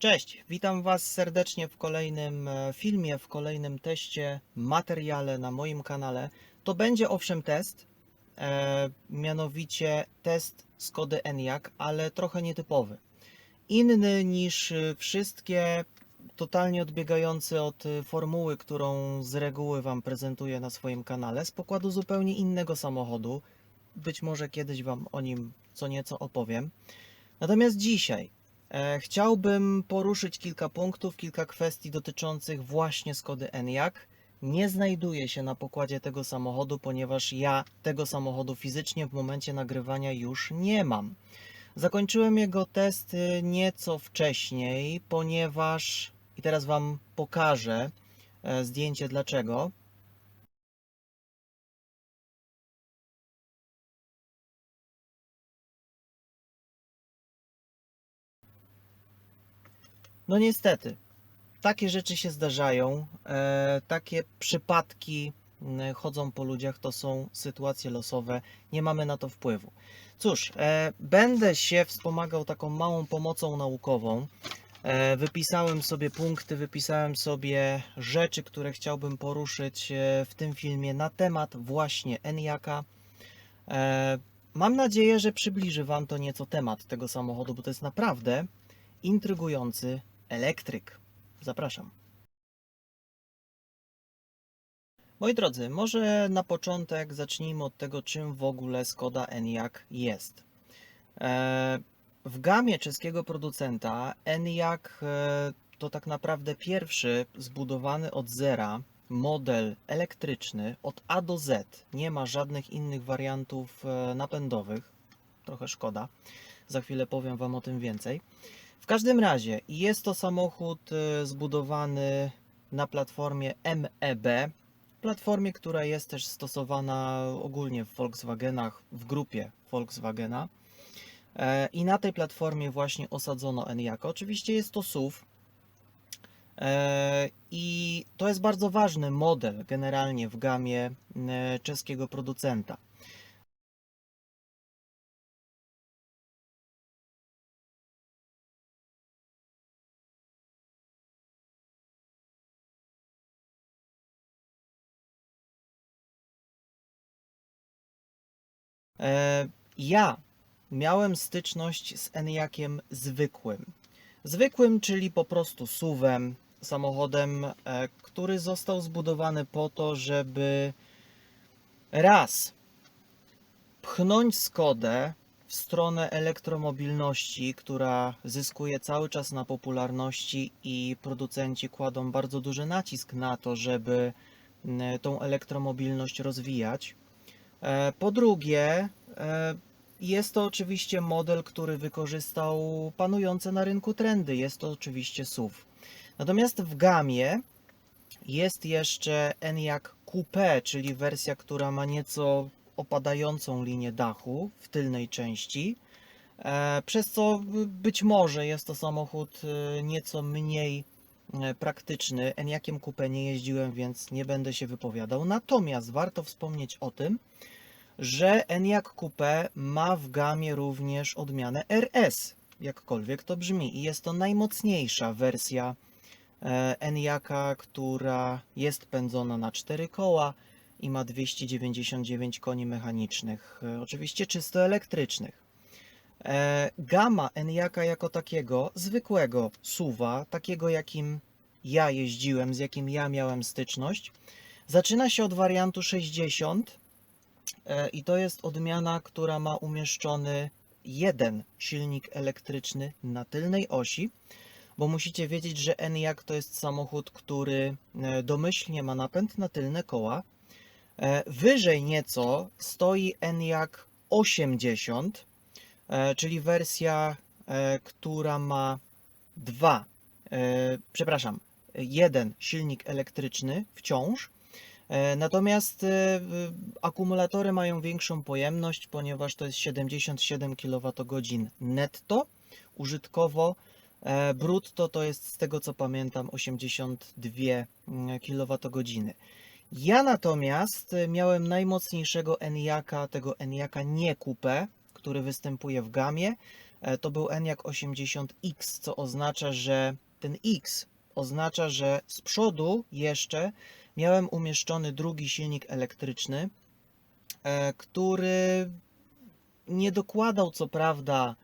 Cześć, witam Was serdecznie w kolejnym e, filmie, w kolejnym teście, materiale na moim kanale. To będzie owszem test, e, mianowicie test Skody Enyaq, ale trochę nietypowy. Inny niż wszystkie, totalnie odbiegający od formuły, którą z reguły Wam prezentuję na swoim kanale, z pokładu zupełnie innego samochodu. Być może kiedyś Wam o nim co nieco opowiem. Natomiast dzisiaj Chciałbym poruszyć kilka punktów, kilka kwestii dotyczących właśnie Skody Enyaq. Nie znajduję się na pokładzie tego samochodu, ponieważ ja tego samochodu fizycznie w momencie nagrywania już nie mam. Zakończyłem jego test nieco wcześniej, ponieważ i teraz Wam pokażę e, zdjęcie dlaczego. No niestety, takie rzeczy się zdarzają, e, takie przypadki chodzą po ludziach, to są sytuacje losowe, nie mamy na to wpływu. Cóż, e, będę się wspomagał taką małą pomocą naukową. E, wypisałem sobie punkty, wypisałem sobie rzeczy, które chciałbym poruszyć w tym filmie na temat właśnie Enyaka. E, mam nadzieję, że przybliży Wam to nieco temat tego samochodu, bo to jest naprawdę intrygujący elektryk. Zapraszam. Moi drodzy, może na początek zacznijmy od tego, czym w ogóle Skoda Enyaq jest. E, W gamie czeskiego producenta Enyaq e, to tak naprawdę pierwszy zbudowany od zera model elektryczny od A do Z. Nie ma żadnych innych wariantów e, napędowych. Trochę szkoda. Za chwilę powiem Wam o tym więcej. W każdym razie jest to samochód e, zbudowany na platformie MEB, platformie, która jest też stosowana ogólnie w Volkswagenach, w grupie Volkswagena. E, I na tej platformie właśnie osadzono Enyaq. Oczywiście jest to SUV. e, I to jest bardzo ważny model generalnie w gamie e, czeskiego producenta. Ja miałem styczność z Enyaqiem zwykłym. Zwykłym, czyli po prostu SUV-em, samochodem, e, który został zbudowany po to, żeby raz pchnąć Skodę w stronę elektromobilności, która zyskuje cały czas na popularności i producenci kładą bardzo duży nacisk na to, żeby m, tą elektromobilność rozwijać. E, Po drugie, e, jest to oczywiście model, który wykorzystał panujące na rynku trendy. Jest to oczywiście SUV. Natomiast w gamie jest jeszcze Enyaq Coupe, czyli wersja, która ma nieco opadającą linię dachu w tylnej części, e, przez co być może jest to samochód nieco mniej praktyczny. Enyaqiem Coupe nie jeździłem, więc nie będę się wypowiadał. Natomiast warto wspomnieć o tym, że Enyaq Coupe ma w gamie również odmianę RS, jakkolwiek to brzmi. I jest to najmocniejsza wersja e, Enyaq'a, która jest pędzona na 4 koła i ma 299 koni mechanicznych, e, oczywiście czysto elektrycznych. E, Gama Enyaq'a jako takiego, zwykłego SUVa, takiego jakim ja jeździłem, z jakim ja miałem styczność, zaczyna się od wariantu 60 E, I to jest odmiana, która ma umieszczony jeden silnik elektryczny na tylnej osi, bo musicie wiedzieć, że Enyaq to jest samochód, który e, domyślnie ma napęd na tylne koła. Wyżej nieco stoi Enyaq 80, e, czyli wersja, e, która ma dwa, e, przepraszam, jeden silnik elektryczny wciąż. E, Natomiast e, akumulatory mają większą pojemność, ponieważ to jest 77 kWh netto użytkowo. e, Brutto to jest z tego co pamiętam 82 kWh. Ja natomiast e, miałem najmocniejszego Enyaq'a, tego Enyaq'a nie Coupe, który występuje w gamie. e, to był ENIAC 80X, co oznacza, że ten X oznacza, że z przodu jeszcze miałem umieszczony drugi silnik elektryczny, e, który nie dokładał co prawda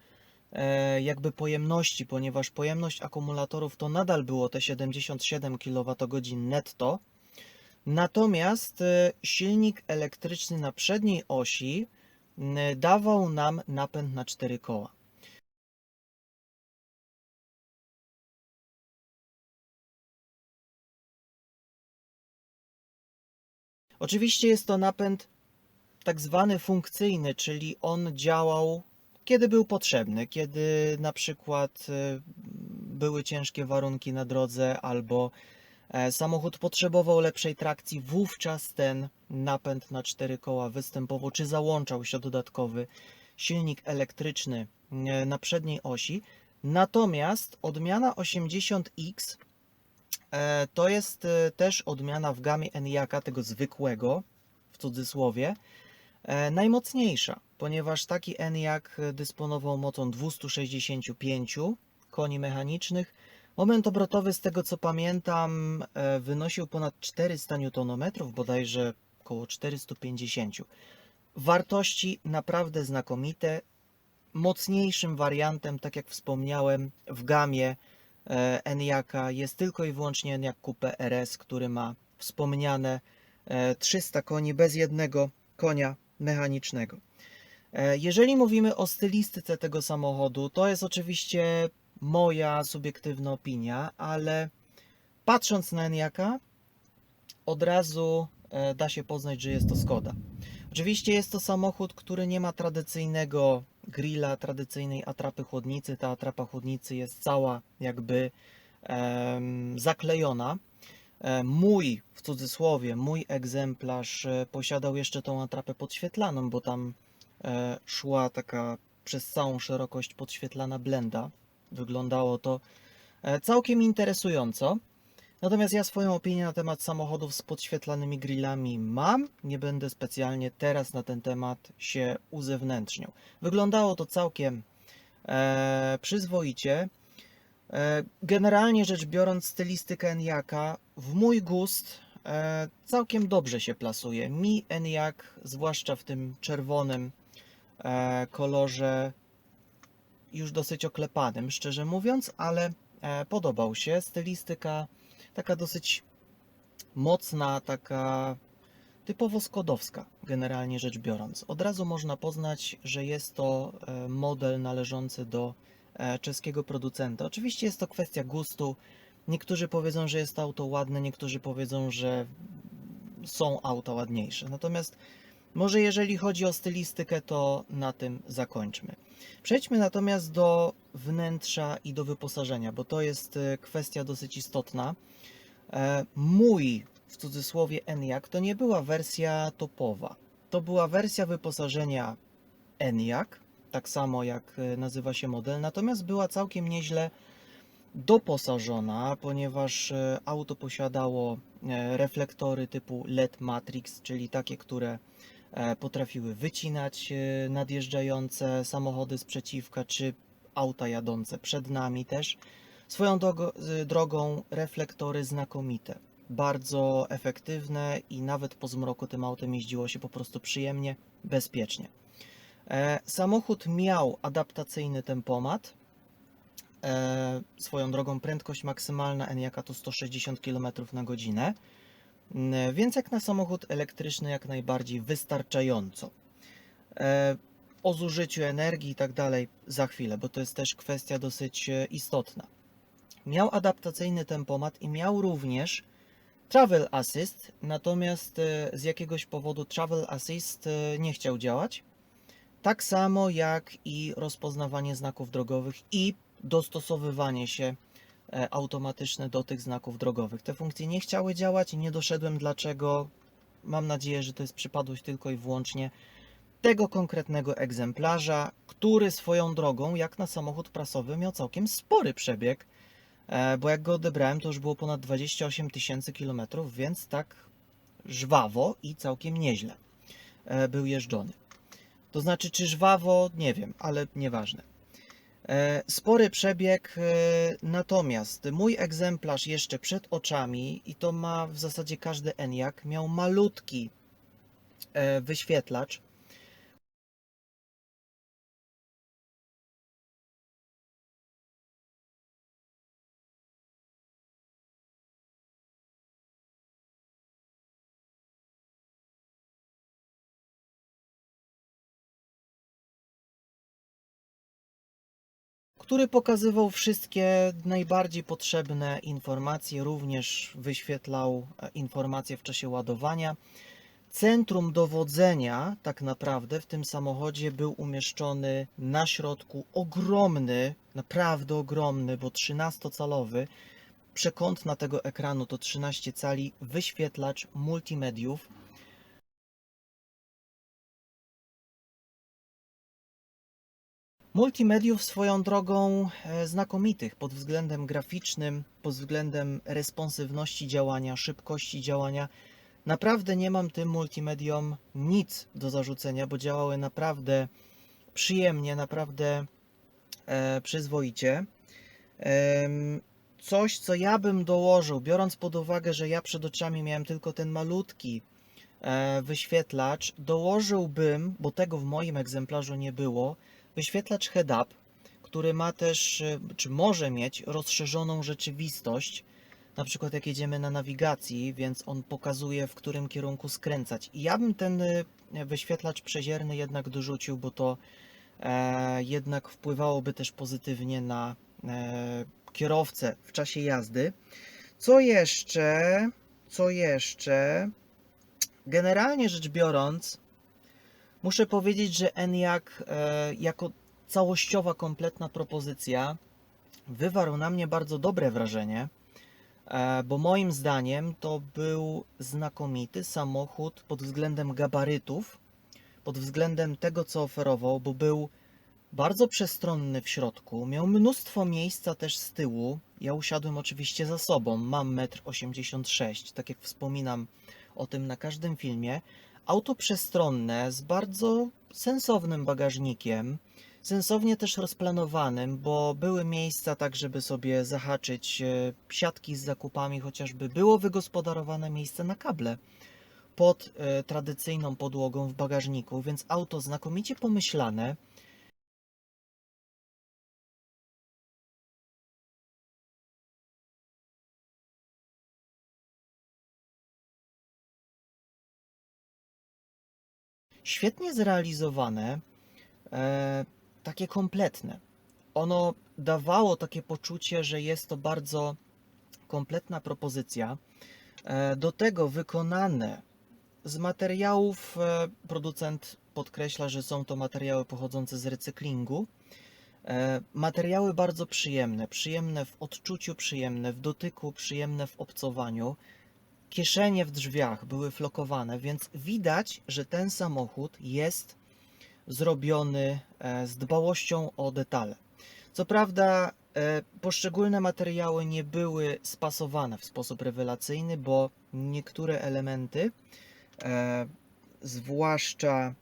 e, jakby pojemności, ponieważ pojemność akumulatorów to nadal było te 77 kWh netto. Natomiast silnik elektryczny na przedniej osi dawał nam napęd na 4 koła. Oczywiście jest to napęd tak zwany funkcyjny, czyli on działał kiedy był potrzebny, kiedy na przykład e, były ciężkie warunki na drodze albo samochód potrzebował lepszej trakcji, wówczas ten napęd na cztery koła występował, czy załączał się dodatkowy silnik elektryczny e, na przedniej osi. Natomiast odmiana 80X e, to jest e, też odmiana w gamie Eniaka, tego zwykłego, w cudzysłowie, e, najmocniejsza, ponieważ taki Eniac dysponował mocą 265 koni mechanicznych. Moment obrotowy, z tego co pamiętam, e, wynosił ponad 400 Nm, bodajże około 450. Wartości naprawdę znakomite. Mocniejszym wariantem, tak jak wspomniałem, w gamie e, Eniaka jest tylko i wyłącznie Eniac Coupe RS, który ma wspomniane e, 300 koni bez jednego konia mechanicznego. E, Jeżeli mówimy o stylistyce tego samochodu, to jest oczywiście moja subiektywna opinia, ale patrząc na Enyaka, od razu e, da się poznać, że jest to Skoda. Oczywiście jest to samochód, który nie ma tradycyjnego grilla, tradycyjnej atrapy chłodnicy. Ta atrapa chłodnicy jest cała jakby zaklejona. E, Mój, w cudzysłowie, mój egzemplarz e, posiadał jeszcze tą atrapę podświetlaną, bo tam e, szła taka przez całą szerokość podświetlana blenda. Wyglądało to e, całkiem interesująco. Natomiast ja swoją opinię na temat samochodów z podświetlanymi grillami mam. Nie będę specjalnie teraz na ten temat się uzewnętrzniał. Wyglądało to całkiem e, przyzwoicie. E, generalnie rzecz biorąc, stylistyka Enyaka w mój gust e, całkiem dobrze się plasuje. Mi Enyaq, zwłaszcza w tym czerwonym e, kolorze, już dosyć oklepanym, szczerze mówiąc, ale e, podobał się. Stylistyka taka dosyć mocna, taka typowo skodowska, generalnie rzecz biorąc. Od razu można poznać, że jest to e, model należący do e, czeskiego producenta. Oczywiście jest to kwestia gustu. Niektórzy powiedzą, że jest to auto ładne, niektórzy powiedzą, że są auta ładniejsze. Natomiast może jeżeli chodzi o stylistykę, to na tym zakończmy. Przejdźmy natomiast do wnętrza i do wyposażenia, bo to jest e, kwestia dosyć istotna. E, Mój, w cudzysłowie Enyaq, to nie była wersja topowa. To była wersja wyposażenia Enyaq, tak samo jak e, nazywa się model, natomiast była całkiem nieźle doposażona, ponieważ auto posiadało reflektory typu LED Matrix, czyli takie, które potrafiły wycinać e, nadjeżdżające samochody sprzeciwka, czy auta jadące przed nami też. Swoją drogą reflektory znakomite, bardzo efektywne i nawet po zmroku tym autem jeździło się po prostu przyjemnie, bezpiecznie. E, samochód miał adaptacyjny tempomat. E, swoją drogą prędkość maksymalna Enyaka to 160 km na godzinę, więc jak na samochód elektryczny jak najbardziej wystarczająco. E, o zużyciu energii i tak dalej za chwilę, bo to jest też kwestia dosyć e, istotna. Miał adaptacyjny tempomat i miał również Travel Assist, natomiast e, z jakiegoś powodu Travel Assist e, nie chciał działać. Tak samo jak i rozpoznawanie znaków drogowych i dostosowywanie się e, automatyczne do tych znaków drogowych. Te funkcje nie chciały działać i nie doszedłem dlaczego. Mam nadzieję, że to jest przypadłość tylko i wyłącznie tego konkretnego egzemplarza, który swoją drogą, jak na samochód prasowy, miał całkiem spory przebieg, e, bo jak go odebrałem, to już było ponad 28 tysięcy kilometrów, więc tak żwawo i całkiem nieźle e, był jeżdżony. To znaczy, czy żwawo, nie wiem, ale nieważne. E, Spory przebieg, e, natomiast mój egzemplarz jeszcze przed oczami, i to ma w zasadzie każdy ENIAC, miał malutki e, wyświetlacz. Który pokazywał wszystkie najbardziej potrzebne informacje, również wyświetlał e, informacje w czasie ładowania. Centrum dowodzenia, tak naprawdę, w tym samochodzie był umieszczony na środku ogromny, naprawdę ogromny, bo 13-calowy, przekątna tego ekranu to 13 cali, wyświetlacz multimediów. Multimediów swoją drogą e, znakomitych pod względem graficznym, pod względem responsywności działania, szybkości działania. Naprawdę nie mam tym multimediom nic do zarzucenia, bo działały naprawdę przyjemnie, naprawdę e, przyzwoicie. Em, coś, co ja bym dołożył, biorąc pod uwagę, że ja przed oczami miałem tylko ten malutki e, wyświetlacz, dołożyłbym, bo tego w moim egzemplarzu nie było, wyświetlacz head-up, który ma też, e, czy może mieć rozszerzoną rzeczywistość, na przykład jak jedziemy na nawigacji, więc on pokazuje, w którym kierunku skręcać. I ja bym ten e, wyświetlacz przezierny jednak dorzucił, bo to e, jednak wpływałoby też pozytywnie na e, kierowcę w czasie jazdy. Co jeszcze? Co jeszcze? Generalnie rzecz biorąc, muszę powiedzieć, że ENIAC e, jako całościowa, kompletna propozycja wywarł na mnie bardzo dobre wrażenie, e, bo moim zdaniem to był znakomity samochód pod względem gabarytów, pod względem tego, co oferował, bo był bardzo przestronny w środku, miał mnóstwo miejsca też z tyłu. Ja usiadłem oczywiście za sobą, mam 1,86 m, tak jak wspominam o tym na każdym filmie. Auto przestronne z bardzo sensownym bagażnikiem, sensownie też rozplanowanym, bo były miejsca tak, żeby sobie zahaczyć e, siatki z zakupami, chociażby było wygospodarowane miejsce na kable pod e, tradycyjną podłogą w bagażniku, więc auto znakomicie pomyślane. Świetnie zrealizowane, e, takie kompletne. Ono dawało takie poczucie, że jest to bardzo kompletna propozycja. E, do tego wykonane z materiałów, e, producent podkreśla, że są to materiały pochodzące z recyklingu. E, Materiały bardzo przyjemne, przyjemne w odczuciu, przyjemne w dotyku, przyjemne w obcowaniu. Kieszenie w drzwiach były flokowane, więc widać, że ten samochód jest zrobiony e, z dbałością o detale. Co prawda, e, poszczególne materiały nie były spasowane w sposób rewelacyjny, bo niektóre elementy, e, zwłaszcza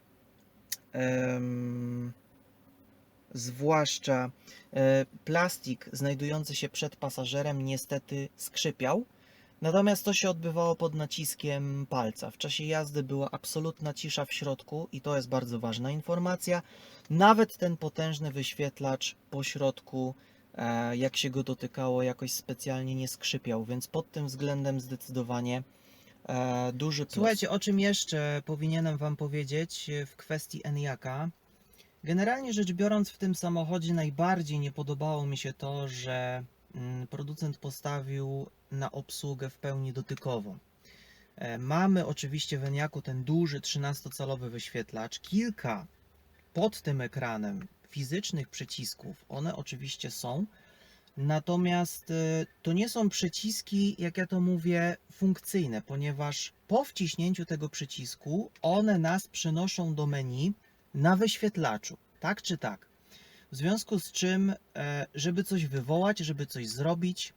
zwłaszcza plastik znajdujący się przed pasażerem niestety skrzypiał. Natomiast to się odbywało pod naciskiem palca. W czasie jazdy była absolutna cisza w środku i to jest bardzo ważna informacja. Nawet ten potężny wyświetlacz po środku, e, jak się go dotykało, jakoś specjalnie nie skrzypiał, więc pod tym względem zdecydowanie e, duży plus. Słuchajcie, o czym jeszcze powinienem Wam powiedzieć e, w kwestii Eniaka? Generalnie rzecz biorąc, w tym samochodzie najbardziej nie podobało mi się to, że producent postawił na obsługę w pełni dotykową. E, Mamy oczywiście w Eniaku ten duży 13-calowy wyświetlacz, kilka pod tym ekranem fizycznych przycisków, one oczywiście są, natomiast e, to nie są przyciski, jak ja to mówię, funkcyjne, ponieważ po wciśnięciu tego przycisku one nas przenoszą do menu na wyświetlaczu, tak czy tak. W związku z czym, e, żeby coś wywołać, żeby coś zrobić,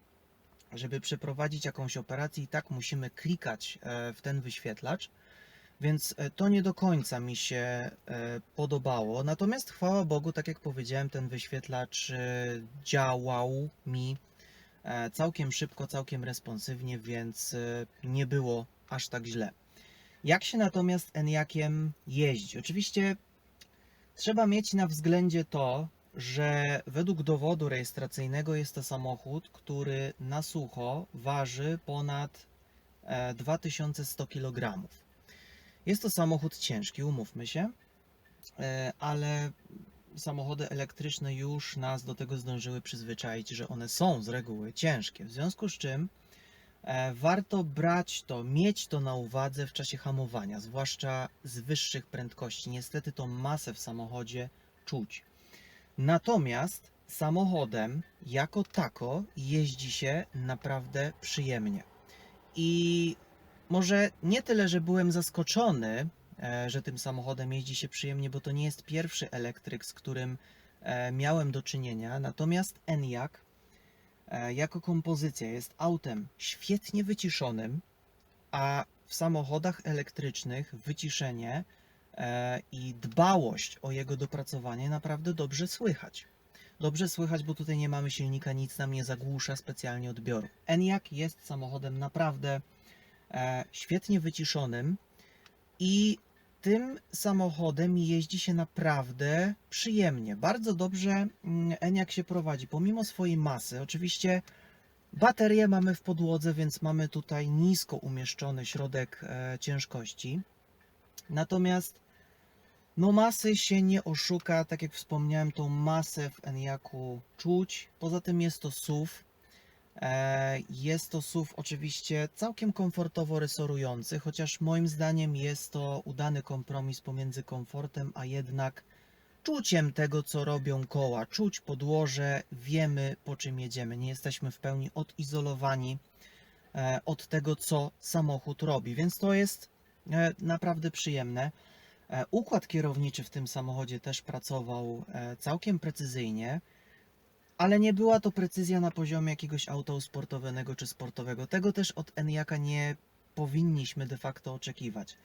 żeby przeprowadzić jakąś operację, i tak musimy klikać e, w ten wyświetlacz. Więc e, to nie do końca mi się podobało. Natomiast chwała Bogu, tak jak powiedziałem, ten wyświetlacz działał mi całkiem szybko, całkiem responsywnie, więc nie było aż tak źle. Jak się natomiast Eniakiem jeździ? Oczywiście trzeba mieć na względzie to, że według dowodu rejestracyjnego jest to samochód, który na sucho waży ponad e, 2100 kg. Jest to samochód ciężki, umówmy się, e, ale samochody elektryczne już nas do tego zdążyły przyzwyczaić, że one są z reguły ciężkie. W związku z czym e, warto brać to, mieć to na uwadze w czasie hamowania, zwłaszcza z wyższych prędkości. Niestety tą masę w samochodzie czuć. Natomiast samochodem jako tako jeździ się naprawdę przyjemnie. I może nie tyle, że byłem zaskoczony, e, że tym samochodem jeździ się przyjemnie, bo to nie jest pierwszy elektryk, z którym e, miałem do czynienia. Natomiast Enyaq e, jako kompozycja jest autem świetnie wyciszonym, a w samochodach elektrycznych wyciszenie i dbałość o jego dopracowanie naprawdę dobrze słychać. Dobrze słychać, bo tutaj nie mamy silnika, nic nam nie zagłusza specjalnie odbioru. Enyaq jest samochodem naprawdę e, świetnie wyciszonym i tym samochodem jeździ się naprawdę przyjemnie. Bardzo dobrze mm, Enyaq się prowadzi, pomimo swojej masy. Oczywiście baterię mamy w podłodze, więc mamy tutaj nisko umieszczony środek e, ciężkości. Natomiast no masy się nie oszuka, tak jak wspomniałem, tą masę w Enyaqu czuć. Poza tym jest to SUV. E, Jest to SUV oczywiście całkiem komfortowo resorujący, chociaż moim zdaniem jest to udany kompromis pomiędzy komfortem, a jednak czuciem tego, co robią koła. Czuć podłoże, wiemy po czym jedziemy. Nie jesteśmy w pełni odizolowani e, od tego, co samochód robi, więc to jest e, naprawdę przyjemne. E, Układ kierowniczy w tym samochodzie też pracował e, całkiem precyzyjnie, ale nie była to precyzja na poziomie jakiegoś auta sportowego czy sportowego. Tego też od Enyaka nie powinniśmy de facto oczekiwać.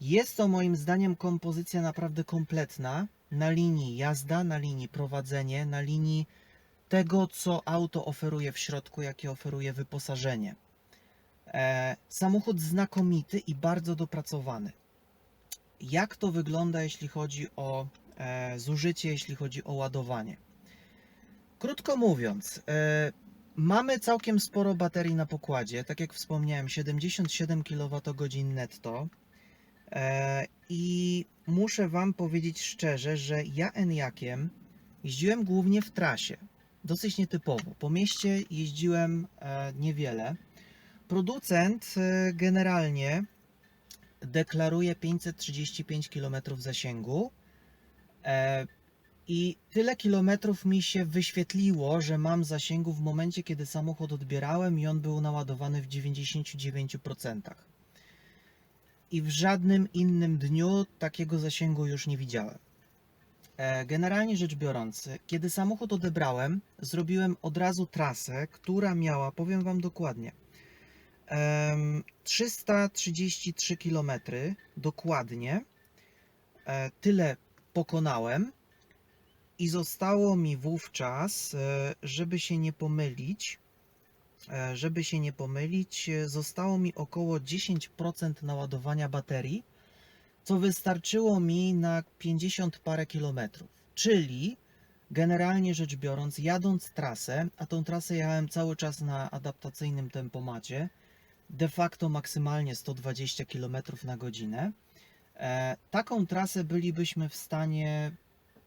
Jest to moim zdaniem kompozycja naprawdę kompletna na linii jazda, na linii prowadzenie, na linii tego, co auto oferuje w środku, jakie oferuje wyposażenie. E, samochód znakomity i bardzo dopracowany. Jak to wygląda, jeśli chodzi o e, zużycie, jeśli chodzi o ładowanie? Krótko mówiąc, e, mamy całkiem sporo baterii na pokładzie. Tak jak wspomniałem, 77 kWh netto. E, I muszę Wam powiedzieć szczerze, że ja Enyaqiem jeździłem głównie w trasie. Dosyć nietypowo. Po mieście jeździłem niewiele. Producent generalnie deklaruje 535 km zasięgu. E, I tyle kilometrów mi się wyświetliło, że mam zasięgu w momencie, kiedy samochód odbierałem i on był naładowany w 99%. I w żadnym innym dniu takiego zasięgu już nie widziałem. E, Generalnie rzecz biorąc, kiedy samochód odebrałem, zrobiłem od razu trasę, która miała, powiem Wam dokładnie, 333 km dokładnie. E, Tyle pokonałem i zostało mi wówczas, e, żeby się nie pomylić, e, żeby się nie pomylić, zostało mi około 10% naładowania baterii, co wystarczyło mi na 50 parę kilometrów. Czyli generalnie rzecz biorąc, jadąc trasę, a tą trasę jechałem cały czas na adaptacyjnym tempomacie, de facto maksymalnie 120 km na godzinę, e, taką trasę bylibyśmy w stanie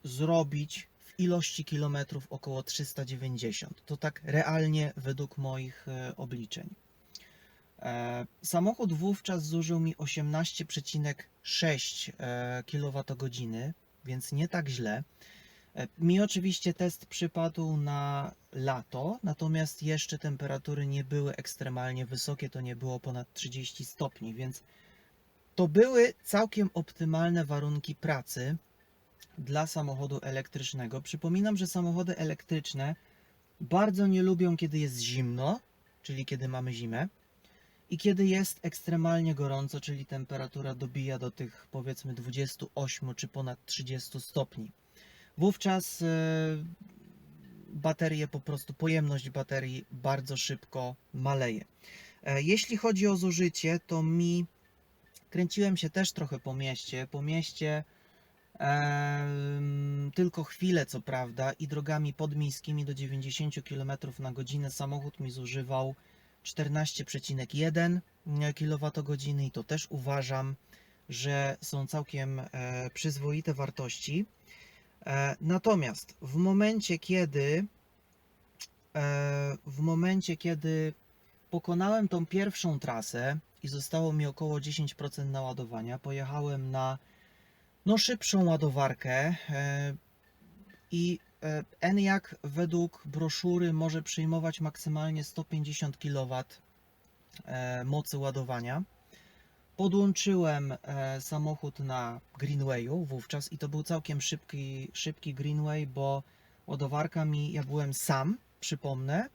zrobić w ilości kilometrów około 390. To tak realnie według moich e, obliczeń. E, Samochód wówczas zużył mi 18,6 kWh, więc nie tak źle. E, Mi oczywiście test przypadł na lato, natomiast jeszcze temperatury nie były ekstremalnie wysokie, to nie było ponad 30 stopni, więc to były całkiem optymalne warunki pracy dla samochodu elektrycznego. Przypominam, że samochody elektryczne bardzo nie lubią, kiedy jest zimno, czyli kiedy mamy zimę, i kiedy jest ekstremalnie gorąco, czyli temperatura dobija do tych powiedzmy 28 czy ponad 30 stopni. Wówczas e, baterie po prostu, pojemność baterii bardzo szybko maleje. E, Jeśli chodzi o zużycie, to mi kręciłem się też trochę po mieście. Po mieście tylko chwilę, co prawda, i drogami podmiejskimi do 90 km na godzinę samochód mi zużywał 14,1 kWh i to też uważam, że są całkiem e, przyzwoite wartości. E, natomiast w momencie, kiedy e, w momencie, kiedy pokonałem tą pierwszą trasę i zostało mi około 10% naładowania, pojechałem na no, szybszą ładowarkę e, i ENIAC według broszury może przyjmować maksymalnie 150 kW mocy ładowania. Podłączyłem e, samochód na Greenwayu wówczas i to był całkiem szybki, szybki Greenway, bo ładowarka mi, ja byłem sam, przypomnę,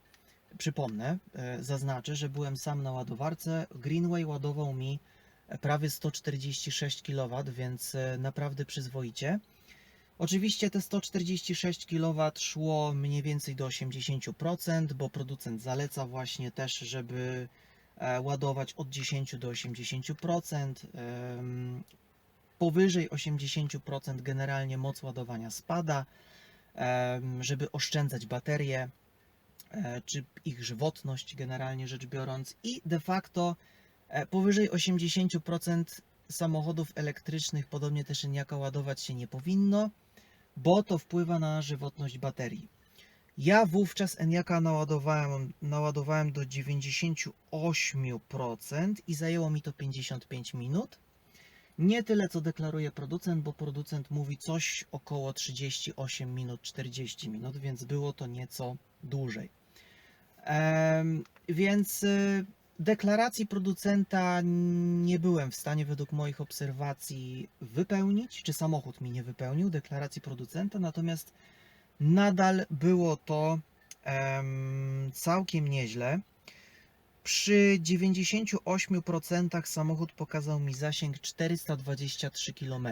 przypomnę, e, zaznaczę, że byłem sam na ładowarce. Greenway ładował mi e, prawie 146 kW, więc naprawdę przyzwoicie. Oczywiście te 146 kW szło mniej więcej do 80%, bo producent zaleca właśnie też, żeby ładować od 10 do 80%. em, Powyżej 80% generalnie moc ładowania spada, żeby oszczędzać baterie e, czy ich żywotność generalnie rzecz biorąc i de facto e, powyżej 80% samochodów elektrycznych, podobnie też Eniaka, ładować się nie powinno, bo to wpływa na żywotność baterii. Ja wówczas Eniaka naładowałem, naładowałem do 98% i zajęło mi to 55 minut. Nie tyle co deklaruje producent, bo producent mówi coś około 38 minut, 40 minut, więc było to nieco dłużej. Em, więc y, deklaracji producenta nie byłem w stanie według moich obserwacji wypełnić, czy samochód mi nie wypełnił deklaracji producenta, natomiast nadal było to em, całkiem nieźle. Przy 98% samochód pokazał mi zasięg 423 km.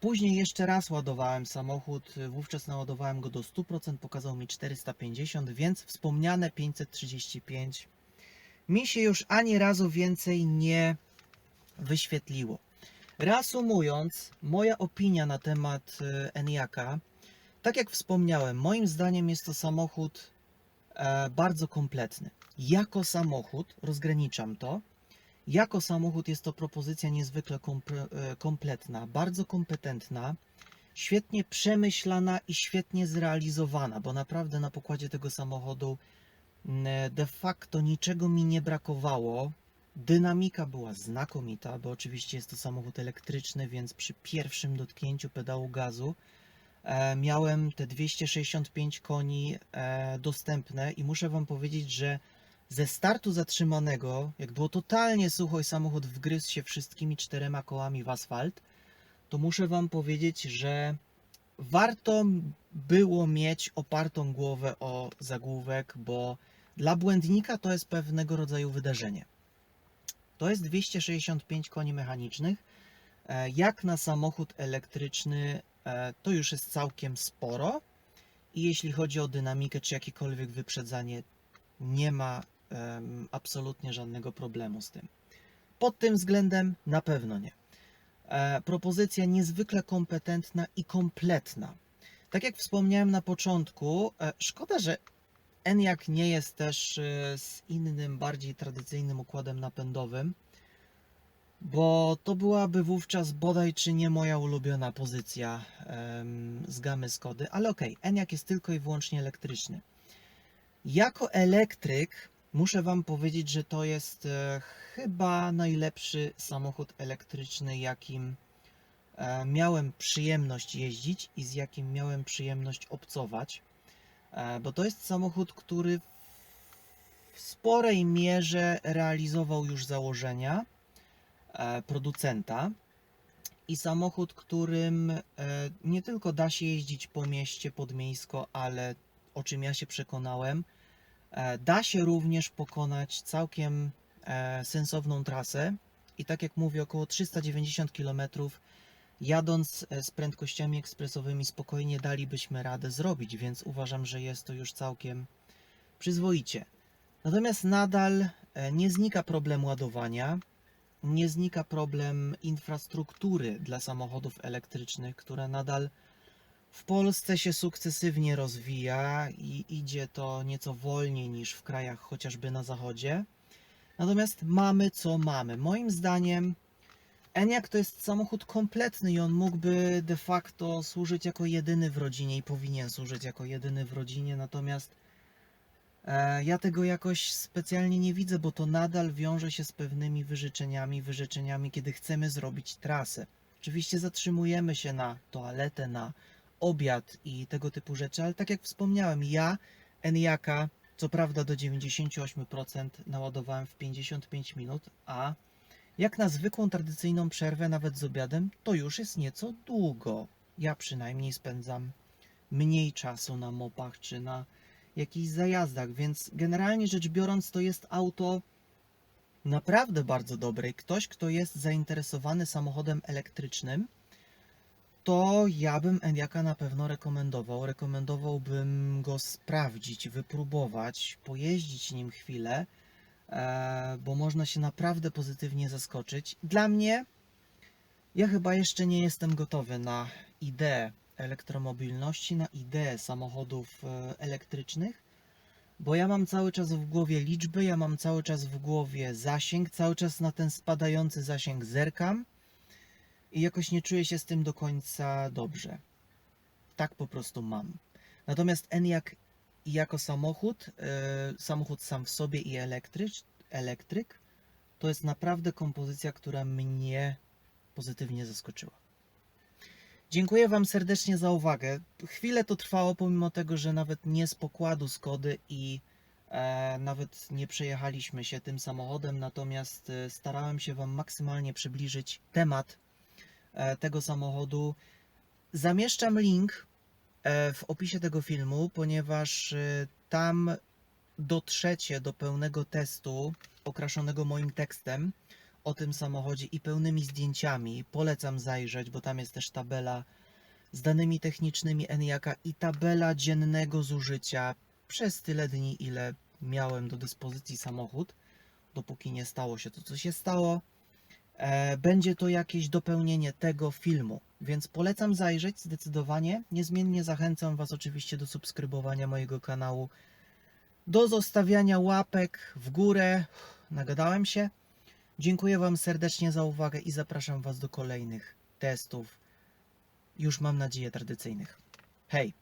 Później jeszcze raz ładowałem samochód, wówczas naładowałem go do 100%, pokazał mi 450, więc wspomniane 535 mi się już ani razu więcej nie wyświetliło. Reasumując, moja opinia na temat Eniaka, tak jak wspomniałem, moim zdaniem jest to samochód e, bardzo kompletny. Jako samochód, rozgraniczam to, jako samochód jest to propozycja niezwykle e, kompletna, bardzo kompetentna, świetnie przemyślana i świetnie zrealizowana, bo naprawdę na pokładzie tego samochodu de facto niczego mi nie brakowało. Dynamika była znakomita, bo oczywiście jest to samochód elektryczny, więc przy pierwszym dotknięciu pedału gazu miałem te 265 koni e, dostępne i muszę Wam powiedzieć, że ze startu zatrzymanego, jak było totalnie sucho i samochód wgryzł się wszystkimi czterema kołami w asfalt, to muszę Wam powiedzieć, że warto było mieć opartą głowę o zagłówek, bo dla błędnika to jest pewnego rodzaju wydarzenie. To jest 265 koni mechanicznych. E, Jak na samochód elektryczny, e, to już jest całkiem sporo. I jeśli chodzi o dynamikę czy jakiekolwiek wyprzedzanie, nie ma em, absolutnie żadnego problemu z tym. Pod tym względem na pewno nie. E, propozycja niezwykle kompetentna i kompletna. Tak jak wspomniałem na początku, e, szkoda, że ENIAC nie jest też e, z innym, bardziej tradycyjnym układem napędowym, bo to byłaby wówczas bodaj czy nie moja ulubiona pozycja z gamy Skody, ale okej, ENIAC jest tylko i wyłącznie elektryczny. Jako elektryk muszę Wam powiedzieć, że to jest e, chyba najlepszy samochód elektryczny, jakim e, miałem przyjemność jeździć i z jakim miałem przyjemność obcować, e, bo to jest samochód, który w sporej mierze realizował już założenia producenta i samochód, którym e, nie tylko da się jeździć po mieście podmiejsko, ale o czym ja się przekonałem, E, Da się również pokonać całkiem e, sensowną trasę i tak jak mówię, około 390 km jadąc e, z prędkościami ekspresowymi spokojnie dalibyśmy radę zrobić, więc uważam, że jest to już całkiem przyzwoicie. Natomiast nadal e, nie znika problem ładowania, nie znika problem infrastruktury dla samochodów elektrycznych, która nadal w Polsce się sukcesywnie rozwija i idzie to nieco wolniej niż w krajach chociażby na zachodzie. Natomiast mamy co mamy. Moim zdaniem Enyaq to jest samochód kompletny i on mógłby de facto służyć jako jedyny w rodzinie i powinien służyć jako jedyny w rodzinie, natomiast ja tego jakoś specjalnie nie widzę, bo to nadal wiąże się z pewnymi wyrzeczeniami, wyrzeczeniami, kiedy chcemy zrobić trasę. Oczywiście zatrzymujemy się na toaletę, na obiad i tego typu rzeczy, ale tak jak wspomniałem, ja Enyaka co prawda do 98% naładowałem w 55 minut, a jak na zwykłą tradycyjną przerwę, nawet z obiadem, to już jest nieco długo. Ja przynajmniej spędzam mniej czasu na mopach czy na jakichś zajazdach, więc generalnie rzecz biorąc, to jest auto naprawdę bardzo dobre. Ktoś, kto jest zainteresowany samochodem elektrycznym, to ja bym Enyaka na pewno rekomendował. Rekomendowałbym go sprawdzić, wypróbować, pojeździć nim chwilę, e, bo można się naprawdę pozytywnie zaskoczyć. Dla mnie, ja chyba jeszcze nie jestem gotowy na ideę elektromobilności, na ideę samochodów e, elektrycznych, bo ja mam cały czas w głowie liczby, ja mam cały czas w głowie zasięg, cały czas na ten spadający zasięg zerkam i jakoś nie czuję się z tym do końca dobrze. Tak po prostu mam. Natomiast Enyaq jako samochód, e, samochód sam w sobie i elektrycz, elektryk, to jest naprawdę kompozycja, która mnie pozytywnie zaskoczyła. Dziękuję Wam serdecznie za uwagę. Chwilę to trwało, pomimo tego, że nawet nie z pokładu Skody i e, nawet nie przejechaliśmy się tym samochodem, natomiast e, starałem się Wam maksymalnie przybliżyć temat e, tego samochodu. Zamieszczam link e, w opisie tego filmu, ponieważ e, tam dotrzecie do pełnego testu okraszonego moim tekstem o tym samochodzie i pełnymi zdjęciami. Polecam zajrzeć, bo tam jest też tabela z danymi technicznymi Enyaka i tabela dziennego zużycia przez tyle dni, ile miałem do dyspozycji samochód, dopóki nie stało się to, co się stało. E, będzie to jakieś dopełnienie tego filmu, więc polecam zajrzeć zdecydowanie. Niezmiennie zachęcam Was oczywiście do subskrybowania mojego kanału, do zostawiania łapek w górę. Nagadałem się. Dziękuję Wam serdecznie za uwagę i zapraszam Was do kolejnych testów. Już mam nadzieję tradycyjnych. Hej!